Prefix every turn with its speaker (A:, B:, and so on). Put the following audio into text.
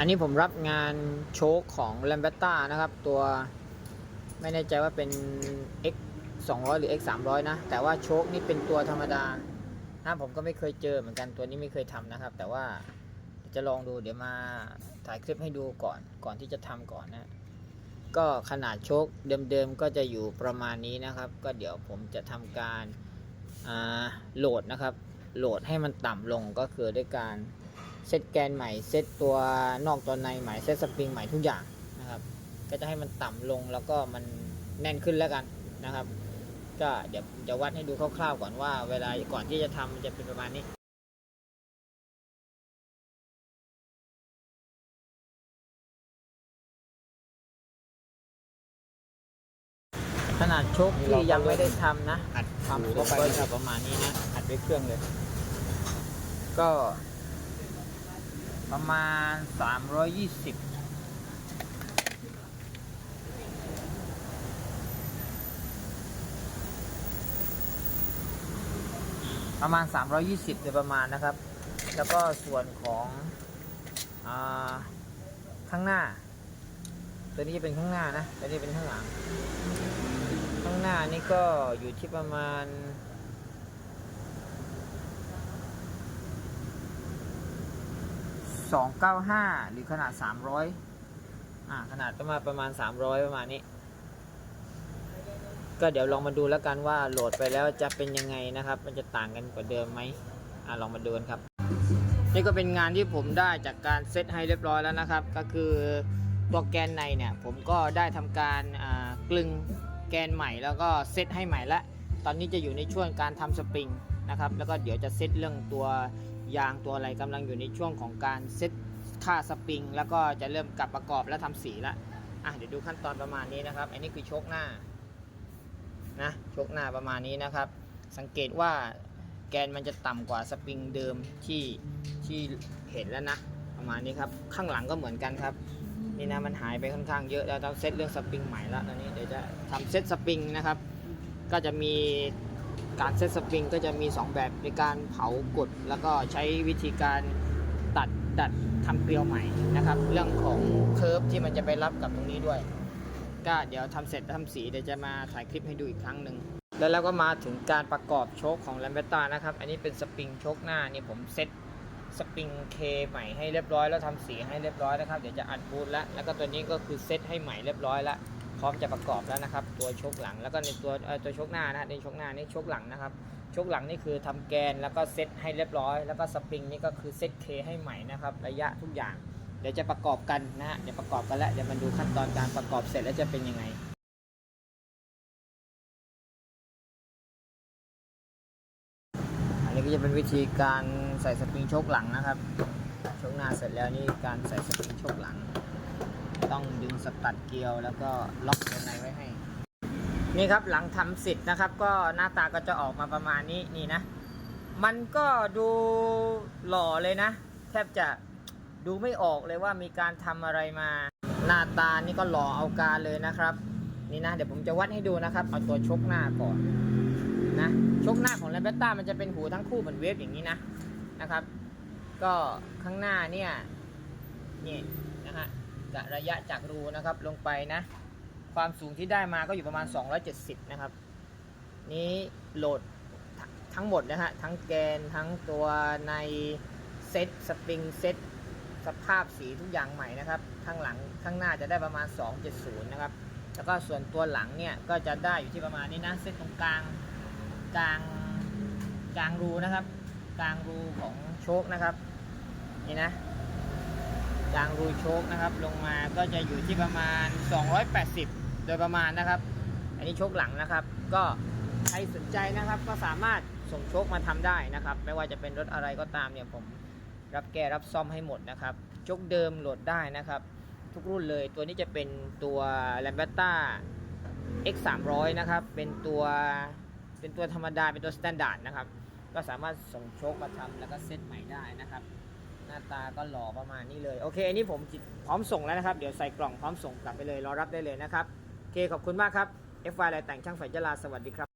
A: อันนี้ผมรับงานโชคของ l a m b e t t a นะครับ ตัวไม่แน่ใจว่าเป็น X 200 หรือ X 300นะ แต่ว่าโชคนี่เป็นตัวธรรมดานะผมก็ไม่เคยเจอเหมือนกันตัวนี้ไม่เคยทำนะครับ แต่ว่าจะลองดูเดี๋ยวมาถ่ายคลิปให้ดูก่อนก่อนที่จะทำก่อนนะก็ขนาดโชคเดิมๆก็จะอยู่ประมาณนี้นะครับ ก็เดี๋ยวผมจะทำการโหลดนะครับ โหลดให้มันต่ำลงก็คือด้วยการ เซตแกนใหม่ เซตตัวนอกตัวในใหม่ เซตสปริงใหม่ทุกอย่างนะครับ ก็จะให้มันต่ำลงแล้วก็มันแน่นขึ้นแล้วกันนะครับ ก็เดี๋ยวจะวัดให้ดูคร่าวๆก่อนว่า เวลาก่อนที่จะทำมันจะเป็นประมาณนี้ขนาดโชคที่ยังไม่ได้ทำนะ
B: อัด
A: ทำ
B: หู
A: ก็
B: เข้าไป
A: จะประมาณนี้นะอัดด้วยเครื่องเลย ก็ ประมาณ 320ประมาณ 320 โดยประมาณนะครับ แล้วก็ส่วนของอข้างหน้า ตัวนี้จะเป็นข้างหน้านะ ตัวนี้เป็นข้างหลัง ข้างหน้านี่ก็อยู่ที่ประมาณ 295 หรือขนาด 300อ่าขนาดประมาณประมาณ 300 ประมาณนี้ ก็เดี๋ยวลองมาดูแล้วกันว่าโหลดไปแล้วจะเป็นยังไงนะครับ มันจะต่างกันกว่าเดิมไหมอ่าลองมาดูกันครับ นี่ก็เป็นงานที่ผมได้จากการเซตให้เรียบร้อยแล้วนะครับ ก็คือตัวแกนในเนี่ย ผมก็ได้ทำการอ่ากลึงแกนใหม่แล้วก็เซตให้ใหม่ล้วตอนนี้จะอยู่ในช่วงการทำสปริงนะครับ แล้วก็เดี๋ยวจะเซตเรื่องตัว ยางตัวอะไรกำลังอยู่ในช่วงของการเซตค่าสปริง แล้วก็จะเริ่มกลับประกอบและทำสีละอะเดี๋ยวดูขั้นตอนประมาณนี้นะครับ อันนี้คือโชคหน้านะโชคหน้าประมาณนี้นะครับ สังเกตว่าแกนมันจะต่ำกว่าสปริงเดิมที่ที่เห็นแล้วนะประมาณนี้ครับข้างหลังก็เหมือนกันครับนี่นะมันหายไปค่อนข้างเยอะแล้วต้องเซตเรื่องสปริงใหม่แล้วตอนนี้เดี๋ยวจะทำเซตสปริงนะครับ ก็จะมี การเซตสปริงก็จะมี 2 แบบในการเผากด แล้วก็ใช้วิธีการตัดดัดทำเกลียวใหม่นะครับ เรื่องของเคิร์ฟที่มันจะไปรับกับตรงนี้ด้วย ก็เดี๋ยวทำเสร็จทำสีเดี๋ยวจะมาถ่ายคลิปให้ดูอีกครั้งหนึ่งแล้วเราก็มาถึงการประกอบโชคของแลมเบต้านะครับ อันนี้เป็นสปริงโชคหน้านี่ผมเซ็ตสปริงเคใหม่ให้เรียบร้อยแล้วทำสีให้เรียบร้อยนะครับ เดี๋ยวจะอัดบูทแล้วแล้วก็ตัวนี้ก็คือเซ็ตให้ใหม่เรียบร้อยแล้ว พร้อมจะประกอบแล้วนะครับ ตัวโชคหลังแล้วก็ในตัวตัวโชคหน้านะในโชคหน้านี่โชคหลังนะครับโชคหลังนี่คือทำแกนแล้วก็เซ็ตให้เรียบร้อย แล้วก็สปริงนี่ก็คือเซ็ตเคให้ใหม่นะครับ ระยะทุกอย่าง เดี๋ยวจะประกอบกันนะฮะเดี๋ยวประกอบกันแล้วเดี๋ยวมาดูขั้นตอนการประกอบเสร็จแล้วจะเป็นยังไงอันนี้ก็จะเป็นวิธีการใส่สปริงโชคหลังนะครับโชคหน้าเสร็จแล้วนี่การใส่สปริงโชคหลัง ต้องดึงสตัดเกลียวแล้วก็ล็อกด้านในไว้ให้ นี่ครับหลังทำเสร็จนะครับ ก็หน้าตาก็จะออกมาประมาณนี้นี่นะ มันก็ดูหล่อเลยนะ แทบจะดูไม่ออกเลยว่ามีการทำอะไรมา หน้าตานี่ก็หล่อเอาการเลยนะครับ นี่นะ เดี๋ยวผมจะวัดให้ดูนะครับ เอาตัวชกหน้าก่อนนะชกหน้าของแลมเบต้ามันจะเป็นหูทั้งคู่เหมือนเวฟอย่างนี้นะนะครับ ก็ข้างหน้าเนี่ยนี่นะฮะ กะระยะจากรูนะครับลงไปนะ ความสูงที่ได้มาก็อยู่ประมาณ 270 นะครับ นี้โหลดททั้งหมดนะฮะทั้งแกนทั้งตัวในเซตสปริงเซตสภาพสีทุกอย่างใหม่นะครับข้างหลังข้างหน้าจะได้ประมาณ 270 นะครับ แล้วก็ส่วนตัวหลังเนี่ยก็จะได้อยู่ที่ประมาณนี้นะเซตตรงกลางกลางกลางรูนะครับ กลางรูของโชคนะครับนี่นะ กลางรูโชคนะครับ ลงมาก็จะอยู่ที่ประมาณ 280 โดยประมาณนะครับ อันนี้โชคหลังนะครับ ก็ใครสนใจนะครับก็สามารถส่งโชคมาทำได้นะครับ ไม่ว่าจะเป็นรถอะไรก็ตามเนี่ยผมรับแก้รับซ่อมให้หมดนะครับโชคเดิมโหลดได้นะครับ ทุกรุ่นเลยตัวนี้จะเป็นตัว l a m b e t t a X 3 0 0นะครับ เป็นตัวเป็นตัวธรรมดา เป็นตัวสแตนดาร์ดนะครับ ก็สามารถส่งโชคมาทำแล้วก็เซตใหม่ได้นะครับ หน้าตาก็หล่อประมาณนี้เลย โอเคอันนี้ผมพร้อมส่งแล้วนะครับ เดี๋ยวใส่กล่องพร้อมส่งกลับไปเลย รอรับได้เลยนะครับ โอเค ขอบคุณมากครับ FY อะไรแต่งช่างไฟจราสวัสดีครับ